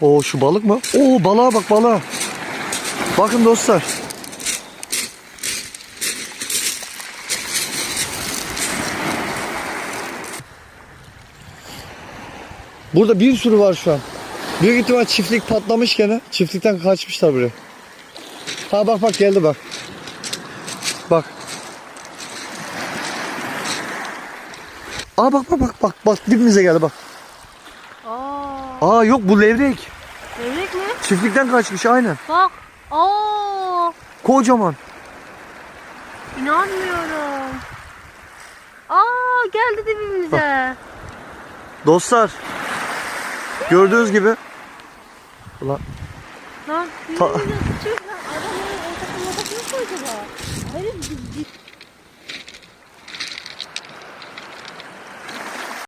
Oo şu balık mı? Oo balığa bak balığa. Bakın dostlar. Burada bir sürü var şu an. Büyük ihtimal çiftlik patlamış gene. Çiftlikten kaçmışlar buraya. Ha bak bak geldi bak. Bak. Aa bak bak bak bak bak dibimize geldi bak. Aa, Aa yok bu levrek. levrek mi? Çiftlikten kaçmış aynen. Bak. Aa, Kocaman. inanmıyorum. Aa, geldi dibimize. Dostlar. Gördüğünüz gibi. Ulan Lan Ta- adamların ortasına ortasına koy acaba. Hayır,